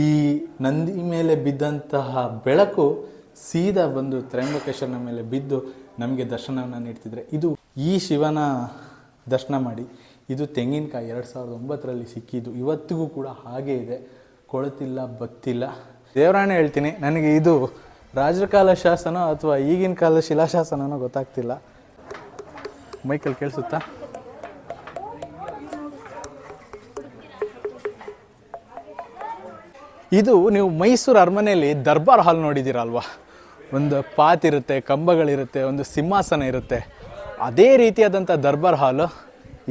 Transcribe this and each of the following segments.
ಈ ನಂದಿ ಮೇಲೆ ಬಿದ್ದಂತಹ ಬೆಳಕು ಸೀದಾ ಬಂದು ತ್ರಯಂಬಕೇಶ್ವರನ ಮೇಲೆ ಬಿದ್ದು ನಮಗೆ ದರ್ಶನವನ್ನು ನೀಡ್ತಿದ್ರೆ. ಇದು ಈ ಶಿವನ ದರ್ಶನ ಮಾಡಿ. ಇದು ತೆಂಗಿನಕಾಯಿ ಎರಡು ಸಾವಿರದ ಒಂಬತ್ತರಲ್ಲಿ ಸಿಕ್ಕಿದ್ದು. ಇವತ್ತಿಗೂ ಕೂಡ ಹಾಗೇ ಇದೆ. ಕೊಳತಿಲ್ಲ, ಬತ್ತಿಲ್ಲ. ದೇವರಾಣೆ ಹೇಳ್ತೀನಿ, ನನಗೆ ಇದು ರಾಜರ ಕಾಲ ಶಾಸನ ಅಥವಾ ಈಗಿನ ಕಾಲದ ಶಿಲಾಶಾಸನನೋ ಗೊತ್ತಾಗ್ತಿಲ್ಲ. ಮೈಕಲ್ ಕೇಳಿಸುತ್ತಾ? ಇದು ನೀವು ಮೈಸೂರು ಅರಮನೆಯಲ್ಲಿ ದರ್ಬಾರ್ ಹಾಲ್ ನೋಡಿದ್ದೀರಲ್ವಾ? ಒಂದು ಪಾತ್ ಇರುತ್ತೆ, ಕಂಬಗಳಿರುತ್ತೆ, ಒಂದು ಸಿಂಹಾಸನ ಇರುತ್ತೆ. ಅದೇ ರೀತಿಯಾದಂಥ ದರ್ಬಾರ್ ಹಾಲ್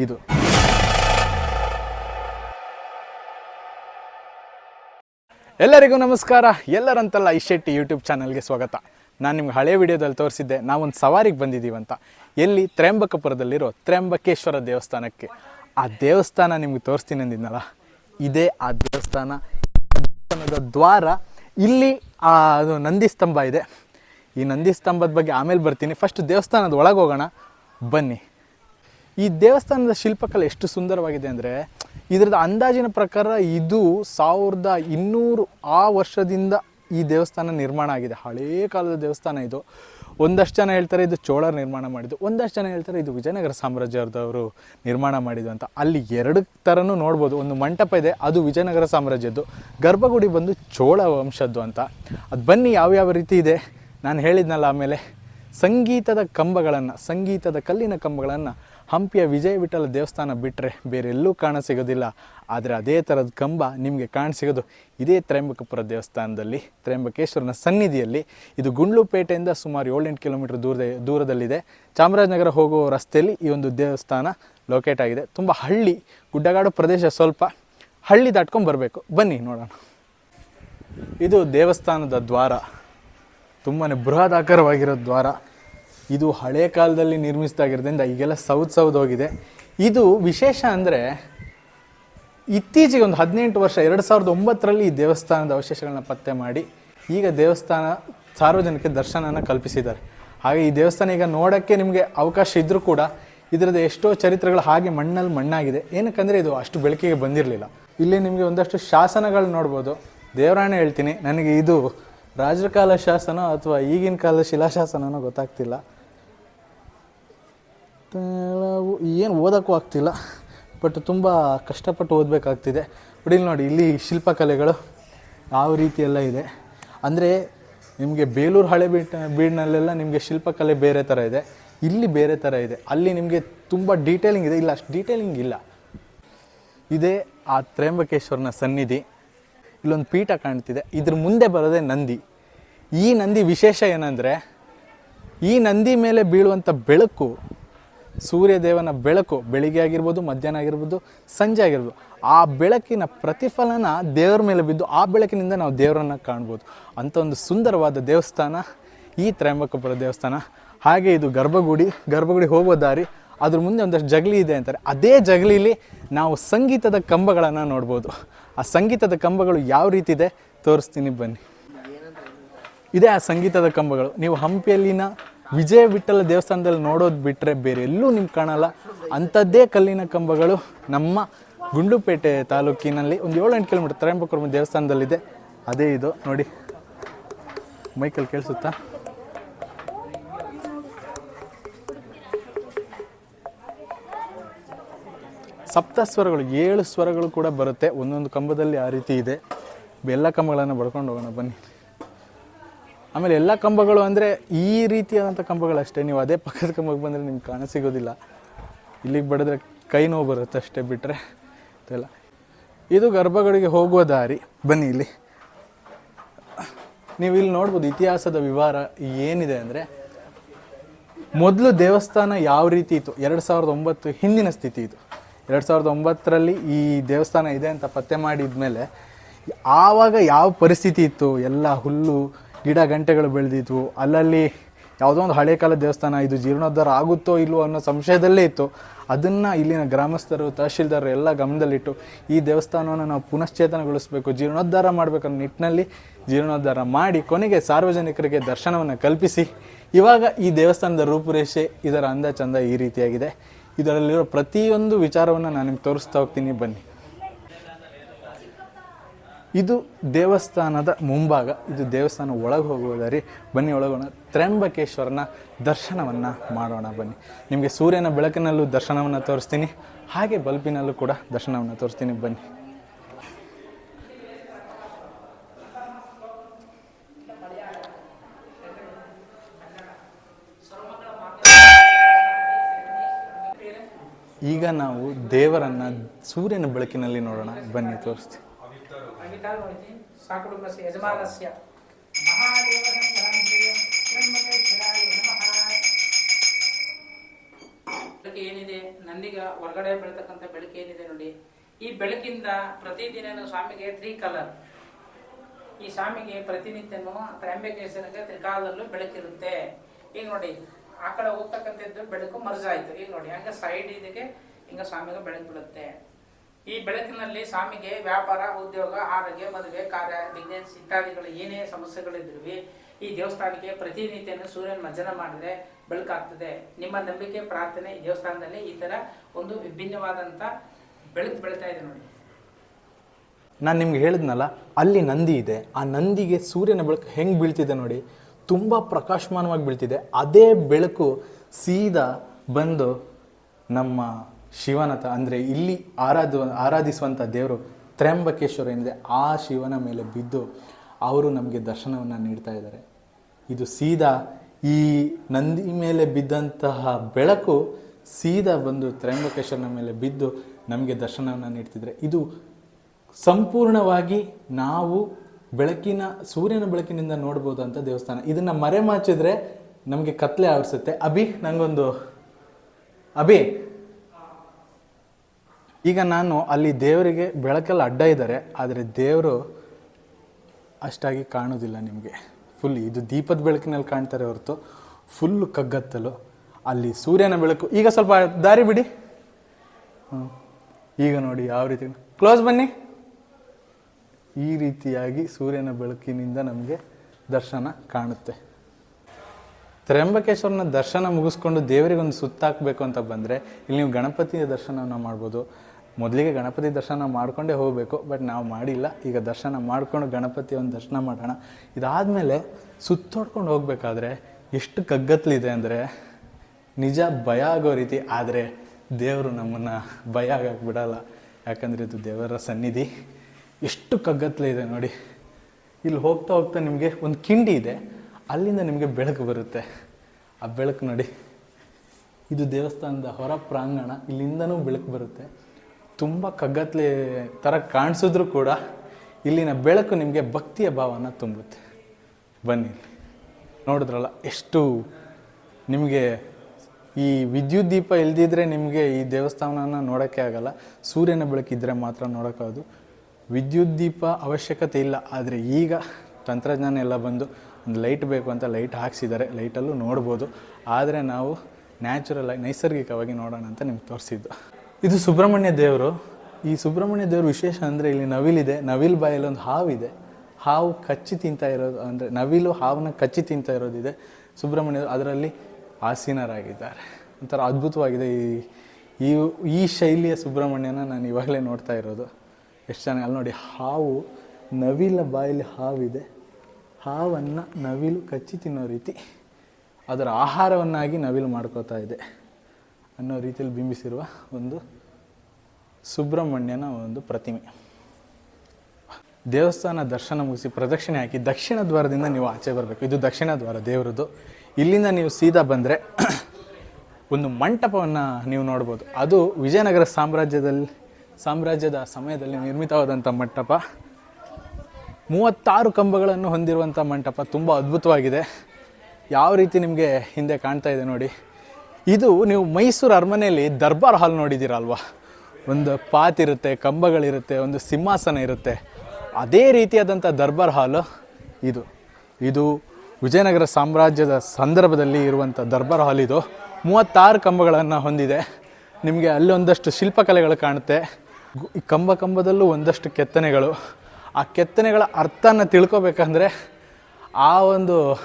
ಇದು. ಎಲ್ಲರಿಗೂ ನಮಸ್ಕಾರ. ಎಲ್ಲರಂತಲ್ಲ ಇಶೆಟ್ಟಿ ಯೂಟ್ಯೂಬ್ ಚಾನಲ್ಗೆ ಸ್ವಾಗತ. ನಾನು ನಿಮ್ಗೆ ಹಳೆ ವಿಡಿಯೋದಲ್ಲಿ ತೋರಿಸಿದ್ದೆ, ನಾವೊಂದು ಸವಾರಿಗೆ ಬಂದಿದ್ದೀವಂತ. ಎಲ್ಲಿ? ತ್ರ್ಯಂಬಕಪುರದಲ್ಲಿರೋ ತ್ರ್ಯಂಬಕೇಶ್ವರ ದೇವಸ್ಥಾನಕ್ಕೆ. ಆ ದೇವಸ್ಥಾನ ನಿಮ್ಗೆ ತೋರಿಸ್ತೀನಿ ಅಂದಿದ್ನಲ್ಲ? ಇದೇ ಆ ದೇವಸ್ಥಾನ. ದ್ವಾರ, ಇಲ್ಲಿ ಆ, ಅದು ನಂದಿ ಸ್ತಂಭ ಇದೆ. ಈ ನಂದಿ ಸ್ತಂಭದ ಬಗ್ಗೆ ಆಮೇಲೆ ಬರ್ತೀನಿ. ಫಸ್ಟ್ ದೇವಸ್ಥಾನದ ಒಳಗೆ ಹೋಗೋಣ. ಬನ್ನಿ. ಈ ದೇವಸ್ಥಾನದ ಶಿಲ್ಪಕಲೆ ಎಷ್ಟು ಸುಂದರವಾಗಿದೆ ಅಂದರೆ, ಇದರದ ಅಂದಾಜಿನ ಪ್ರಕಾರ ಇದು ಸಾವಿರದ ಇನ್ನೂರು ಆ ವರ್ಷದಿಂದ ಈ ದೇವಸ್ಥಾನ ನಿರ್ಮಾಣ ಆಗಿದೆ. ಹಳೇ ಕಾಲದ ದೇವಸ್ಥಾನ ಇದು. ಒಂದಷ್ಟು ಜನ ಹೇಳ್ತಾರೆ ಇದು ಚೋಳರು ನಿರ್ಮಾಣ ಮಾಡಿದ್ದು. ಒಂದಷ್ಟು ಜನ ಹೇಳ್ತಾರೆ ಇದು ವಿಜಯನಗರ ಸಾಮ್ರಾಜ್ಯದವರು ನಿರ್ಮಾಣ ಮಾಡಿದ್ದು ಅಂತ. ಅಲ್ಲಿ ಎರಡು ಥರನೂ ನೋಡ್ಬೋದು. ಒಂದು ಮಂಟಪ ಇದೆ, ಅದು ವಿಜಯನಗರ ಸಾಮ್ರಾಜ್ಯದ್ದು. ಗರ್ಭಗುಡಿ ಬಂದು ಚೋಳ ವಂಶದ್ದು ಅಂತ. ಅದು ಬನ್ನಿ ಯಾವ್ಯಾವ ರೀತಿ ಇದೆ. ನಾನು ಹೇಳಿದ್ನಲ್ಲ ಆಮೇಲೆ ಸಂಗೀತದ ಕಂಬಗಳನ್ನು, ಸಂಗೀತದ ಕಲ್ಲಿನ ಕಂಬಗಳನ್ನು ಹಂಪಿಯ ವಿಜಯ ವಿಠಲ ದೇವಸ್ಥಾನ ಬಿಟ್ಟರೆ ಬೇರೆಲ್ಲೂ ಕಾಣ ಸಿಗೋದಿಲ್ಲ. ಆದರೆ ಅದೇ ಥರದ ಕಂಬ ನಿಮಗೆ ಕಾಣಸಿಗೋದು ಇದೇ ತ್ರಯಂಬಕಪುರ ದೇವಸ್ಥಾನದಲ್ಲಿ, ತ್ರಯಂಬಕೇಶ್ವರನ ಸನ್ನಿಧಿಯಲ್ಲಿ. ಇದು ಗುಂಡ್ಲುಪೇಟೆಯಿಂದ ಸುಮಾರು ಏಳೆಂಟು ಕಿಲೋಮೀಟರ್ ದೂರದ, ದೂರದಲ್ಲಿದೆ. ಚಾಮರಾಜನಗರ ಹೋಗೋ ರಸ್ತೆಯಲ್ಲಿ ಈ ಒಂದು ದೇವಸ್ಥಾನ ಲೊಕೇಟ್ ಆಗಿದೆ. ತುಂಬ ಹಳ್ಳಿ, ಗುಡ್ಡಗಾಡು ಪ್ರದೇಶ ಸ್ವಲ್ಪ. ಹಳ್ಳಿ ದಾಟ್ಕೊಂಡು ಬರಬೇಕು. ಬನ್ನಿ ನೋಡೋಣ. ಇದು ದೇವಸ್ಥಾನದ ದ್ವಾರ. ತುಂಬಾ ಬೃಹದಾಕಾರವಾಗಿರೋ ದ್ವಾರ. ಇದು ಹಳೆ ಕಾಲದಲ್ಲಿ ನಿರ್ಮಿಸಿದಾಗಿರೋದ್ರಿಂದ ಈಗೆಲ್ಲ ಸೌದ್ ಸೌದ್ ಹೋಗಿದೆ. ಇದು ವಿಶೇಷ ಅಂದರೆ ಇತ್ತೀಚೆಗೆ ಒಂದು ಹದಿನೆಂಟು ವರ್ಷ, ಎರಡು ಸಾವಿರದ ಒಂಬತ್ತರಲ್ಲಿ ಈ ದೇವಸ್ಥಾನದ ಅವಶೇಷಗಳನ್ನ ಪತ್ತೆ ಮಾಡಿ ಈಗ ದೇವಸ್ಥಾನ ಸಾರ್ವಜನಿಕ ದರ್ಶನನ ಕಲ್ಪಿಸಿದ್ದಾರೆ. ಹಾಗೆ ಈ ದೇವಸ್ಥಾನ ಈಗ ನೋಡೋಕ್ಕೆ ನಿಮಗೆ ಅವಕಾಶ ಇದ್ದರೂ ಕೂಡ ಇದರದ್ದು ಎಷ್ಟೋ ಚರಿತ್ರೆಗಳು ಹಾಗೆ ಮಣ್ಣಲ್ಲಿ ಮಣ್ಣಾಗಿದೆ. ಏನಕ್ಕಂದರೆ ಇದು ಅಷ್ಟು ಬೆಳಕಿಗೆ ಬಂದಿರಲಿಲ್ಲ. ಇಲ್ಲಿ ನಿಮಗೆ ಒಂದಷ್ಟು ಶಾಸನಗಳು ನೋಡ್ಬೋದು. ದೇವರಾಣೆ ಹೇಳ್ತೀನಿ, ನನಗೆ ಇದು ರಾಜರ ಕಾಲ ಶಾಸನ ಅಥವಾ ಈಗಿನ ಕಾಲದ ಶಿಲಾಶಾಸನನೋ ಗೊತ್ತಾಗ್ತಿಲ್ಲ. ಏನು ಓದೋಕ್ಕೂ ಆಗ್ತಿಲ್ಲ ಬಟ್ ತುಂಬ ಕಷ್ಟಪಟ್ಟು ಓದಬೇಕಾಗ್ತಿದೆ. ಇಲ್ಲಿ ನೋಡಿ, ಇಲ್ಲಿ ಶಿಲ್ಪಕಲೆಗಳು ಯಾವ ರೀತಿ ಎಲ್ಲ ಇದೆ. ಅಂದರೆ ನಿಮಗೆ ಬೇಲೂರು ಹಳೆ ಬೀಟ್, ಬೀಡ್ನಲ್ಲೆಲ್ಲ ನಿಮಗೆ ಶಿಲ್ಪಕಲೆ ಬೇರೆ ಥರ ಇದೆ. ಇಲ್ಲಿ ಬೇರೆ ಥರ ಇದೆ. ಅಲ್ಲಿ ನಿಮಗೆ ತುಂಬ ಡೀಟೇಲಿಂಗ್ ಇದೆ. ಇಲ್ಲ, ಅಷ್ಟು ಡೀಟೇಲಿಂಗ್ ಇಲ್ಲ. ಇದೇ ಆ ತ್ರ್ಯಂಬಕೇಶ್ವರನ ಸನ್ನಿಧಿ. ಇಲ್ಲೊಂದು ಪೀಠ ಕಾಣ್ತಿದೆ. ಇದ್ರ ಮುಂದೆ ಬರೋದೇ ನಂದಿ. ಈ ನಂದಿ ವಿಶೇಷ ಏನಂದರೆ, ಈ ನಂದಿ ಮೇಲೆ ಬೀಳುವಂಥ ಬೆಳಕು ಸೂರ್ಯದೇವನ ಬೆಳಕು ಬೆಳಿಗ್ಗೆ ಆಗಿರ್ಬೋದು, ಮಧ್ಯಾಹ್ನ ಆಗಿರ್ಬೋದು, ಸಂಜೆ ಆಗಿರ್ಬೋದು, ಆ ಬೆಳಕಿನ ಪ್ರತಿಫಲನ ದೇವರ ಮೇಲೆ ಬಿದ್ದು ಆ ಬೆಳಕಿನಿಂದ ನಾವು ದೇವರನ್ನು ಕಾಣ್ಬೋದು. ಅಂಥ ಒಂದು ಸುಂದರವಾದ ದೇವಸ್ಥಾನ, ಈ ತ್ರಯಂಬಕಪುರ ದೇವಸ್ಥಾನ. ಹಾಗೆ ಇದು ಗರ್ಭಗುಡಿ ಗರ್ಭಗುಡಿ ಹೋಗೋ ದಾರಿ, ಅದ್ರ ಮುಂದೆ ಒಂದಷ್ಟು ಜಗಲಿ ಇದೆ ಅಂತಾರೆ. ಅದೇ ಜಗಲಿಲಿ ನಾವು ಸಂಗೀತದ ಕಂಬಗಳನ್ನು ನೋಡ್ಬೋದು. ಆ ಸಂಗೀತದ ಕಂಬಗಳು ಯಾವ ರೀತಿ ಇದೆ? ತೋರಿಸ್ತೀನಿ ಬನ್ನಿ. ಇದೇ ಆ ಸಂಗೀತದ ಕಂಬಗಳು. ನೀವು ಹಂಪಿಯಲ್ಲಿನ ವಿಜಯ ವಿಠಲ ದೇವಸ್ಥಾನದಲ್ಲಿ ನೋಡೋದು ಬಿಟ್ಟರೆ ಬೇರೆ ಎಲ್ಲೂ ನಿಮ್ಗೆ ಕಾಣಲ್ಲ. ಅಂಥದ್ದೇ ಕಲ್ಲಿನ ಕಂಬಗಳು ನಮ್ಮ ಗುಂಡುಪೇಟೆ ತಾಲೂಕಿನಲ್ಲಿ ಒಂದು ಏಳು ಎಂಟು ಕಿಲೋಮೀಟರ್ ತ್ರಯಂಬಕಪುರ ದೇವಸ್ಥಾನದಲ್ಲಿದೆ. ಅದೇ ಇದು, ನೋಡಿ. ಮೈಕಲ್ ಕೇಳಿಸುತ್ತಾ? ಸಪ್ತ ಸ್ವರಗಳು ಏಳು ಸ್ವರಗಳು ಕೂಡ ಬರುತ್ತೆ. ಒಂದೊಂದು ಕಂಬದಲ್ಲಿ ಆ ರೀತಿ ಇದೆ. ಎಲ್ಲ ಕಂಬಗಳನ್ನು ಬಡ್ಕೊಂಡು ಹೋಗೋಣ, ಬನ್ನಿ. ಆಮೇಲೆ ಎಲ್ಲ ಕಂಬಗಳು ಅಂದರೆ ಈ ರೀತಿಯಾದಂಥ ಕಂಬಗಳಷ್ಟೇ. ನೀವು ಅದೇ ಪಕ್ಕದ ಕಂಬಕ್ಕೆ ಬಂದರೆ ನಿಮ್ಗೆ ಕಾಣ ಸಿಗೋದಿಲ್ಲ. ಇಲ್ಲಿಗೆ ಬಡಿದ್ರೆ ಕೈ ನೋವು ಬರುತ್ತೆ ಅಷ್ಟೇ ಬಿಟ್ಟರೆ ಇದೆಲ್ಲ. ಇದು ಗರ್ಭಗಳಿಗೆ ಹೋಗುವ ದಾರಿ. ಬನ್ನಿ ಇಲ್ಲಿ. ನೀವು ಇಲ್ಲಿ ನೋಡ್ಬೋದು ಇತಿಹಾಸದ ವಿವರ ಏನಿದೆ ಅಂದರೆ ಮೊದಲು ದೇವಸ್ಥಾನ ಯಾವ ರೀತಿ ಇತ್ತು? ಎರಡು ಸಾವಿರದ ಒಂಬತ್ತು ಹಿಂದಿನ ಸ್ಥಿತಿ ಇದು. ಎರಡು ಸಾವಿರದ ಒಂಬತ್ತರಲ್ಲಿ ಈ ದೇವಸ್ಥಾನ ಇದೆ ಅಂತ ಪತ್ತೆ ಮಾಡಿದ ಮೇಲೆ ಆವಾಗ ಯಾವ ಪರಿಸ್ಥಿತಿ ಇತ್ತು? ಎಲ್ಲ ಹುಲ್ಲು ಗಿಡ ಗಂಟೆಗಳು ಬೆಳೆದಿದ್ವು. ಅಲ್ಲಲ್ಲಿ ಯಾವುದೋ ಒಂದು ಹಳೆ ಕಾಲ ದೇವಸ್ಥಾನ, ಇದು ಜೀರ್ಣೋದ್ಧಾರ ಆಗುತ್ತೋ ಇಲ್ವೋ ಅನ್ನೋ ಸಂಶಯದಲ್ಲೇ ಇತ್ತು. ಅದನ್ನು ಇಲ್ಲಿನ ಗ್ರಾಮಸ್ಥರು ತಹಶೀಲ್ದಾರರು ಎಲ್ಲ ಗಮನದಲ್ಲಿಟ್ಟು ಈ ದೇವಸ್ಥಾನವನ್ನು ನಾವು ಪುನಶ್ಚೇತನಗೊಳಿಸಬೇಕು, ಜೀರ್ಣೋದ್ಧಾರ ಮಾಡಬೇಕನ್ನೋ ನಿಟ್ಟಿನಲ್ಲಿ ಜೀರ್ಣೋದ್ಧಾರ ಮಾಡಿ ಕೊನೆಗೆ ಸಾರ್ವಜನಿಕರಿಗೆ ದರ್ಶನವನ್ನು ಕಲ್ಪಿಸಿ. ಇವಾಗ ಈ ದೇವಸ್ಥಾನದ ರೂಪುರೇಷೆ, ಇದರ ಅಂದ ಚಂದ ಈ ರೀತಿಯಾಗಿದೆ. ಇದರಲ್ಲಿರೋ ಪ್ರತಿಯೊಂದು ವಿಚಾರವನ್ನು ನಾನು ನಿಮ್ಗೆ ತೋರಿಸ್ತಾ ಹೋಗ್ತೀನಿ. ಬನ್ನಿ. ಇದು ದೇವಸ್ಥಾನದ ಮುಂಭಾಗ, ಇದು ದೇವಸ್ಥಾನ ಒಳಗೆ ಹೋಗುವುದರಿ ಬನ್ನಿ ಒಳಗೋಣ. ತ್ರ್ಯಂಬಕೇಶ್ವರನ ದರ್ಶನವನ್ನು ಮಾಡೋಣ ಬನ್ನಿ. ನಿಮಗೆ ಸೂರ್ಯನ ಬೆಳಕಿನಲ್ಲೂ ದರ್ಶನವನ್ನು ತೋರಿಸ್ತೀನಿ. ಹಾಗೆ ಬಲ್ಬಿನಲ್ಲೂ ಕೂಡ ದರ್ಶನವನ್ನು ತೋರಿಸ್ತೀನಿ ಬನ್ನಿ. ಈಗ ನಾವು ದೇವರನ್ನ ಸೂರ್ಯನ ಬೆಳಕಿನಲ್ಲಿ ನೋಡೋಣ. ಬನ್ನಿ ತೋರಿಸ್ತೀನಿ. ಅಮಿತಾಭವತಿ ಸಾಕುಟುಂಬಸ್ಯ ಯಜಮಾನಸ್ಯ. ಬೆಳಕು ಏನಿದೆ? ನಂದಿಗ ಹೊರಗಡೆ ಬೆಳತಕ್ಕಂಥ ಬೆಳಕು ಏನಿದೆ ನೋಡಿ. ಈ ಬೆಳಕಿಂದ ಪ್ರತಿದಿನ ಸ್ವಾಮಿಗೆ ತ್ರೀ ಕಲರ್ ಈ ಸ್ವಾಮಿಗೆ ಪ್ರತಿನಿತ್ಯನೂ ತ್ರ್ಯಂಬಕೇಶ್ವರಕ್ಕೆ ತ್ರಿಕಾಲದಲ್ಲೂ ಬೆಳಕಿರುತ್ತೆ. ಈಗ ನೋಡಿ ಆ ಕಡೆ ಹೋಗ್ತಕ್ಕಂಥದ್ದು ಬೆಳಕು ಮರ್ಜ್ ಆಯ್ತು ಈಗ ನೋಡಿ ಹಂಗ ಸೈಡ್ ಇದಕ್ಕೆ ಹಿಂಗೆ ಸ್ವಾಮಿಗೆ ಬೆಳಕು ಬೀಳುತ್ತೆ. ಈ ಬೆಳಕಿನಲ್ಲಿ ಸ್ವಾಮಿಗೆ ವ್ಯಾಪಾರ, ಉದ್ಯೋಗ, ಆರೋಗ್ಯ, ಮದುವೆ, ಕಾರ್ಯ, ಬಿಸ್ನೆಸ್ ಇತ್ಯಾದಿಗಳು ಏನೇ ಸಮಸ್ಯೆಗಳಿದ್ರು ಈ ದೇವಸ್ಥಾನಕ್ಕೆ ಪ್ರತಿನಿತ್ಯನೂ ಸೂರ್ಯನ ಮಜ್ಜನ ಮಾಡಿದ್ರೆ ಬೆಳಕಾಗ್ತದೆ ನಿಮ್ಮ ನಂಬಿಕೆ, ಪ್ರಾರ್ಥನೆ ಈ ದೇವಸ್ಥಾನದಲ್ಲಿ ಈ ತರ ಒಂದು ವಿಭಿನ್ನವಾದಂತ ಬೆಳಕು ಬೆಳೀತಾ ಇದೆ ನೋಡಿ. ನಾನು ನಿಮ್ಗೆ ಹೇಳಿದ್ನಲ್ಲ, ಅಲ್ಲಿ ನಂದಿ ಇದೆ. ಆ ನಂದಿಗೆ ಸೂರ್ಯನ ಬೆಳಕು ಹೆಂಗೆ ಬೀಳ್ತಿದೆ ನೋಡಿ, ತುಂಬ ಪ್ರಕಾಶಮಾನವಾಗಿ ಬೀಳ್ತಿದೆ. ಅದೇ ಬೆಳಕು ಸೀದಾ ಬಂದು ನಮ್ಮ ಶಿವನತ ಅಂದರೆ ಇಲ್ಲಿ ಆರಾಧ ಆರಾಧಿಸುವಂಥ ದೇವರು ತ್ರಯಂಬಕೇಶ್ವರ ಏನಿದೆ, ಆ ಶಿವನ ಮೇಲೆ ಬಿದ್ದು ಅವರು ನಮಗೆ ದರ್ಶನವನ್ನು ನೀಡ್ತಾ ಇದ್ದಾರೆ. ಇದು ಸೀದಾ ಈ ನಂದಿ ಮೇಲೆ ಬಿದ್ದಂತಹ ಬೆಳಕು ಸೀದಾ ಬಂದು ತ್ರಯಂಬಕೇಶ್ವರನ ಮೇಲೆ ಬಿದ್ದು ನಮಗೆ ದರ್ಶನವನ್ನು ನೀಡ್ತಿದ್ರೆ. ಇದು ಸಂಪೂರ್ಣವಾಗಿ ನಾವು ಬೆಳಕಿನ, ಸೂರ್ಯನ ಬೆಳಕಿನಿಂದ ನೋಡ್ಬೋದು ಅಂತ ದೇವಸ್ಥಾನ. ಇದನ್ನ ಮರೆಮಾಚಿದ್ರೆ ನಮಗೆ ಕತ್ಲೆ ಆವರಿಸುತ್ತೆ. ಅಭಿ, ನಂಗೊಂದು ಅಭಿ ಈಗ ನಾನು ಅಲ್ಲಿ ದೇವರಿಗೆ ಬೆಳಕೆಲ್ಲ ಅಡ್ಡ ಇದ್ದಾರೆ, ಆದರೆ ದೇವರು ಅಷ್ಟಾಗಿ ಕಾಣೋದಿಲ್ಲ ನಿಮಗೆ. ಫುಲ್ ಇದು ದೀಪದ ಬೆಳಕಿನಲ್ಲಿ ಕಾಣ್ತಾರೆ ಹೊರತು ಫುಲ್ಲು ಕಗ್ಗತ್ತಲು. ಅಲ್ಲಿ ಸೂರ್ಯನ ಬೆಳಕು, ಈಗ ಸ್ವಲ್ಪ ದಾರಿ ಬಿಡಿ. ಈಗ ನೋಡಿ ಯಾವ ರೀತಿ ಕ್ಲೋಸ್ ಬನ್ನಿ. ಈ ರೀತಿಯಾಗಿ ಸೂರ್ಯನ ಬೆಳಕಿನಿಂದ ನಮಗೆ ದರ್ಶನ ಕಾಣುತ್ತೆ. ತ್ರ್ಯಂಬಕೇಶ್ವರನ ದರ್ಶನ ಮುಗಿಸ್ಕೊಂಡು ದೇವರಿಗೆ ಒಂದು ಸುತ್ತಾಕಬೇಕು ಅಂತ ಬಂದರೆ, ಇಲ್ಲಿ ನೀವು ಗಣಪತಿಯ ದರ್ಶನವನ್ನು ಮಾಡ್ಬೋದು. ಮೊದಲಿಗೆ ಗಣಪತಿ ದರ್ಶನ ಮಾಡಿಕೊಂಡೇ ಹೋಗಬೇಕು, ಬಟ್ ನಾವು ಮಾಡಿಲ್ಲ. ಈಗ ದರ್ಶನ ಮಾಡ್ಕೊಂಡು ಗಣಪತಿ ಒಂದು ದರ್ಶನ ಮಾಡೋಣ. ಇದಾದಮೇಲೆ ಸುತ್ತೋಡ್ಕೊಂಡು ಹೋಗಬೇಕಾದ್ರೆ ಎಷ್ಟು ಕಗ್ಗತ್ಲಿದೆ ಅಂದರೆ ನಿಜ ಭಯ ಆಗೋ ರೀತಿ, ಆದರೆ ದೇವರು ನಮ್ಮನ್ನು ಭಯ ಆಗಕ್ಕೆ ಬಿಡಲ್ಲ. ಯಾಕಂದರೆ ಇದು ದೇವರ ಸನ್ನಿಧಿ. ಎಷ್ಟು ಕಗ್ಗತ್ಲಿದೆ ನೋಡಿ. ಇಲ್ಲಿ ಹೋಗ್ತಾ ಹೋಗ್ತಾ ನಿಮಗೆ ಒಂದು ಕಿಂಡಿ ಇದೆ. ಅಲ್ಲಿಂದ ನಿಮಗೆ ಬೆಳಕು ಬರುತ್ತೆ. ಆ ಬೆಳಕು ನೋಡಿ. ಇದು ದೇವಸ್ಥಾನದ ಹೊರ ಪ್ರಾಂಗಣ. ಇಲ್ಲಿಂದನೂ ಬೆಳಕು ಬರುತ್ತೆ. ತುಂಬ ಕಗ್ಗತ್ಲೆ ಥರ ಕಾಣಿಸಿದ್ರು ಕೂಡ ಇಲ್ಲಿನ ಬೆಳಕು ನಿಮಗೆ ಭಕ್ತಿಯ ಭಾವನ ತುಂಬುತ್ತೆ. ಬನ್ನಿ ನೋಡಿದ್ರಲ್ಲ, ಎಷ್ಟು ನಿಮಗೆ ಈ ವಿದ್ಯುತ್ ದೀಪ ಇಲ್ದಿದ್ರೆ ನಿಮಗೆ ಈ ದೇವಸ್ಥಾನನ ನೋಡೋಕ್ಕೆ ಆಗಲ್ಲ. ಸೂರ್ಯನ ಬೆಳಕಿದ್ರೆ ಮಾತ್ರ ನೋಡೋಕ್ಕಾಗೋದು ವಿದ್ಯುತ್ ದೀಪ ಅವಶ್ಯಕತೆ ಇಲ್ಲ. ಆದರೆ ಈಗ ತಂತ್ರಜ್ಞಾನ ಎಲ್ಲ ಬಂದು ಒಂದು ಲೈಟ್ ಬೇಕು ಅಂತ ಲೈಟ್ ಹಾಕ್ಸಿದ್ದಾರೆ. ಲೈಟಲ್ಲೂ ನೋಡ್ಬೋದು. ಆದರೆ ನಾವು ನ್ಯಾಚುರಲ್ ಆಗಿ, ನೈಸರ್ಗಿಕವಾಗಿ ನೋಡೋಣ ಅಂತ ನಿಮ್ಗೆ ತೋರಿಸಿದ್ದು. ಇದು ಸುಬ್ರಹ್ಮಣ್ಯ ದೇವರು. ಈ ಸುಬ್ರಹ್ಮಣ್ಯ ದೇವರು ವಿಶೇಷ ಅಂದರೆ ಇಲ್ಲಿ ನವಿಲಿದೆ. ನವಿಲ್ ಬಾಯಲ್ಲಿ ಒಂದು ಹಾವಿದೆ. ಹಾವು ಕಚ್ಚಿ ತಿಂತಾ ಇರೋದು ಅಂದರೆ ನವಿಲು ಹಾವನ್ನ ಕಚ್ಚಿ ತಿಂತಾ ಇರೋದಿದೆ. ಸುಬ್ರಹ್ಮಣ್ಯ ಅದರಲ್ಲಿ ಆಸೀನರಾಗಿದ್ದಾರೆ. ಒಂಥರ ಅದ್ಭುತವಾಗಿದೆ. ಈ ಈ ಈ ಶೈಲಿಯ ಸುಬ್ರಹ್ಮಣ್ಯನ ನಾನು ಇವಾಗಲೇ ನೋಡ್ತಾ ಇರೋದು. ಎಷ್ಟು ಚೆನ್ನಾಗಿ ಅಲ್ಲಿ ನೋಡಿ ಹಾವು, ನವಿಲ ಬಾಯಲ್ಲಿ ಹಾವಿದೆ. ಹಾವನ್ನು ನವಿಲು ಕಚ್ಚಿ ತಿನ್ನೋ ರೀತಿ ಅದರ ಆಹಾರವನ್ನಾಗಿ ನವಿಲು ಮಾಡ್ಕೋತಾ ಇದೆ. ಅನ್ನೋ ರೀತಿಯಲ್ಲಿ ಬಿಂಬಿಸಿರುವ ಒಂದು ಸುಬ್ರಹ್ಮಣ್ಯನ ಒಂದು ಪ್ರತಿಮೆ. ದೇವಸ್ಥಾನ ದರ್ಶನ ಮುಗಿಸಿ ಪ್ರದಕ್ಷಿಣೆ ಹಾಕಿ ದಕ್ಷಿಣ ದ್ವಾರದಿಂದ ನೀವು ಆಚೆ ಬರಬೇಕು. ಇದು ದಕ್ಷಿಣ ದ್ವಾರ ದೇವರದ್ದು ಇಲ್ಲಿಂದ ನೀವು ಸೀದಾ ಬಂದರೆ ಒಂದು ಮಂಟಪವನ್ನು ನೀವು ನೋಡ್ಬೋದು. ಅದು ವಿಜಯನಗರ ಸಾಮ್ರಾಜ್ಯದಲ್ಲಿ, ಸಾಮ್ರಾಜ್ಯದ ಸಮಯದಲ್ಲಿ ನಿರ್ಮಿತವಾದಂಥ ಮಂಟಪ. ಮೂವತ್ತಾರು ಕಂಬಗಳನ್ನು ಹೊಂದಿರುವಂಥ ಮಂಟಪ. ತುಂಬ ಅದ್ಭುತವಾಗಿದೆ. ಯಾವ ರೀತಿ ನಿಮಗೆ ಹಿಂದೆ ಕಾಣ್ತಾ ಇದೆ ನೋಡಿ. ಇದು ನೀವು ಮೈಸೂರು ಅರಮನೆಯಲ್ಲಿ ದರ್ಬಾರ್ ಹಾಲ್ ನೋಡಿದ್ದೀರಲ್ವಾ? ಒಂದು ಪಾತ್ ಇರುತ್ತೆ, ಕಂಬಗಳಿರುತ್ತೆ, ಒಂದು ಸಿಂಹಾಸನ ಇರುತ್ತೆ. ಅದೇ ರೀತಿಯಾದಂಥ ದರ್ಬಾರ್ ಹಾಲ್ ಇದು. ಇದು ವಿಜಯನಗರ ಸಾಮ್ರಾಜ್ಯದ ಸಂದರ್ಭದಲ್ಲಿ ಇರುವಂಥ ದರ್ಬಾರ್ ಹಾಲ್ ಇದು. ಮೂವತ್ತಾರು ಕಂಬಗಳನ್ನು ಹೊಂದಿದೆ. ನಿಮಗೆ ಅಲ್ಲಿ ಒಂದಷ್ಟು ಶಿಲ್ಪಕಲೆಗಳು ಕಾಣುತ್ತೆ. ಈ ಕಂಬ ಕಂಬದಲ್ಲೂ ಒಂದಷ್ಟು ಕೆತ್ತನೆಗಳು. ಆ ಕೆತ್ತನೆಗಳ ಅರ್ಥನ ತಿಳ್ಕೊಬೇಕಂದ್ರೆ ಆ ಒಂದು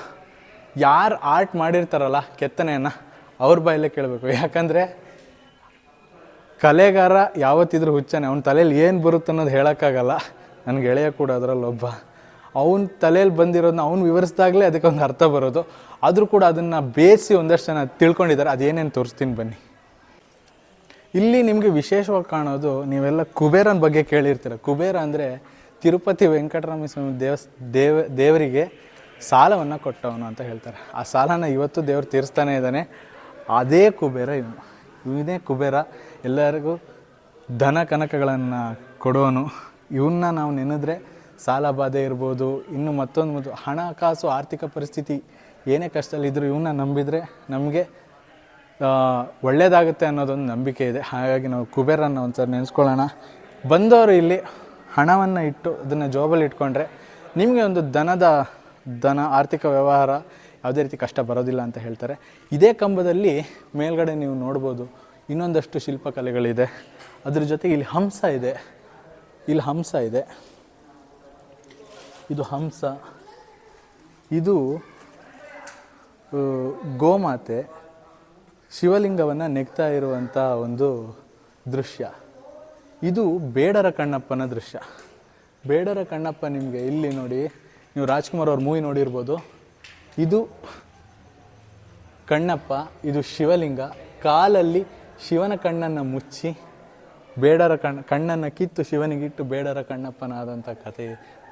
ಯಾರು ಆರ್ಟ್ ಮಾಡಿರ್ತಾರಲ್ಲ ಕೆತ್ತನೆಯನ್ನು ಅವ್ರ ಬಾಯಲ್ಲೇ ಕೇಳಬೇಕು. ಯಾಕಂದರೆ ಕಲೆಗಾರ ಯಾವತ್ತಿದ್ರೂ ಹುಚ್ಚಾನೆ. ಅವ್ನ ತಲೆಯಲ್ಲಿ ಏನು ಬರುತ್ತೆ ಅನ್ನೋದು ಹೇಳೋಕ್ಕಾಗಲ್ಲ. ನನ್ನ ಗೆಳೆಯ ಕೂಡ ಅದರಲ್ಲೊಬ್ಬ. ಅವನ ತಲೆಯಲ್ಲಿ ಬಂದಿರೋದನ್ನ ಅವ್ನು ವಿವರಿಸಿದಾಗಲೇ ಅದಕ್ಕೆ ಒಂದು ಅರ್ಥ ಬರೋದು. ಆದರೂ ಕೂಡ ಅದನ್ನು ಬೇಯಿಸಿ ಒಂದಷ್ಟು ಜನ ತಿಳ್ಕೊಂಡಿದ್ದಾರೆ. ಅದೇನೇನು ತೋರಿಸ್ತೀನಿ ಬನ್ನಿ. ಇಲ್ಲಿ ನಿಮಗೆ ವಿಶೇಷವಾಗಿ ಕಾಣೋದು ನೀವೆಲ್ಲ ಕುಬೇರನ ಬಗ್ಗೆ ಕೇಳಿರ್ತೀರ. ಕುಬೇರ ಅಂದರೆ ತಿರುಪತಿ ವೆಂಕಟರಾಮ ಸ್ವಾಮಿ ದೇವಸ್, ದೇವ, ದೇವರಿಗೆ ಸಾಲವನ್ನು ಕೊಟ್ಟವನು ಅಂತ ಹೇಳ್ತಾರೆ. ಆ ಸಾಲನ ಇವತ್ತು ದೇವರು ತೀರಿಸ್ತಾನೆ ಇದ್ದಾನೆ. ಅದೇ ಕುಬೇರ ಇವನು. ಇವನೇ ಕುಬೇರ. ಎಲ್ಲರಿಗೂ ಧನ ಕನಕಗಳನ್ನು ಕೊಡೋನು. ಇವನ್ನ ನಾವು ನೆನೆದ್ರೆ ಸಾಲ ಬಾಧೆ ಇರ್ಬೋದು. ಇನ್ನು ಮತ್ತೊಂದು ಮತ್ತು ಹಣಕಾಸು ಆರ್ಥಿಕ ಪರಿಸ್ಥಿತಿ ಏನೇ ಕಷ್ಟದಲ್ಲಿದ್ದರೂ ಇವನ್ನ ನಂಬಿದರೆ ನಮಗೆ ಒಳ್ಳೆಯದಾಗುತ್ತೆ ಅನ್ನೋದೊಂದು ನಂಬಿಕೆ ಇದೆ. ಹಾಗಾಗಿ ನಾವು ಕುಬೇರನ್ನ ಒಂದ್ಸರಿ ನೆನೆಸ್ಕೊಳ್ಳೋಣ. ಬಂದವರು ಇಲ್ಲಿ ಹಣವನ್ನು ಇಟ್ಟು ಅದನ್ನು ಜೋಬಲ್ಲಿ ಇಟ್ಕೊಂಡ್ರೆ ನಿಮಗೆ ಒಂದು ದನದ ದನ ಆರ್ಥಿಕ ವ್ಯವಹಾರ ಯಾವುದೇ ರೀತಿ ಕಷ್ಟ ಬರೋದಿಲ್ಲ ಅಂತ ಹೇಳ್ತಾರೆ. ಇದೇ ಕಂಬದಲ್ಲಿ ಮೇಲ್ಗಡೆ ನೀವು ನೋಡ್ಬೋದು ಇನ್ನೊಂದಷ್ಟು ಶಿಲ್ಪಕಲೆಗಳಿದೆ. ಅದ್ರ ಜೊತೆಗೆ ಇಲ್ಲಿ ಹಂಸ ಇದೆ. ಇಲ್ಲಿ ಹಂಸ ಇದೆ. ಇದು ಹಂಸ. ಇದು ಗೋಮಾತೆ ಶಿವಲಿಂಗವನ್ನು ನೆಗ್ತಾ ಇರುವಂಥ ಒಂದು ದೃಶ್ಯ. ಇದು ಬೇಡರ ಕಣ್ಣಪ್ಪನ ದೃಶ್ಯ. ಬೇಡರ ಕಣ್ಣಪ್ಪ ನಿಮಗೆ ಇಲ್ಲಿ ನೋಡಿ, ನೀವು ರಾಜ್ಕುಮಾರ್ ಅವ್ರ ಮೂವಿ ನೋಡಿರ್ಬೋದು. ಇದು ಕಣ್ಣಪ್ಪ, ಇದು ಶಿವಲಿಂಗ. ಕಾಲಲ್ಲಿ ಶಿವನ ಕಣ್ಣನ್ನು ಮುಚ್ಚಿ ಬೇಡರ ಕಣ್, ಕಣ್ಣನ್ನು ಕಿತ್ತು ಶಿವನಿಗಿಟ್ಟು ಬೇಡರ ಕಣ್ಣಪ್ಪನಾದಂಥ ಕಥೆ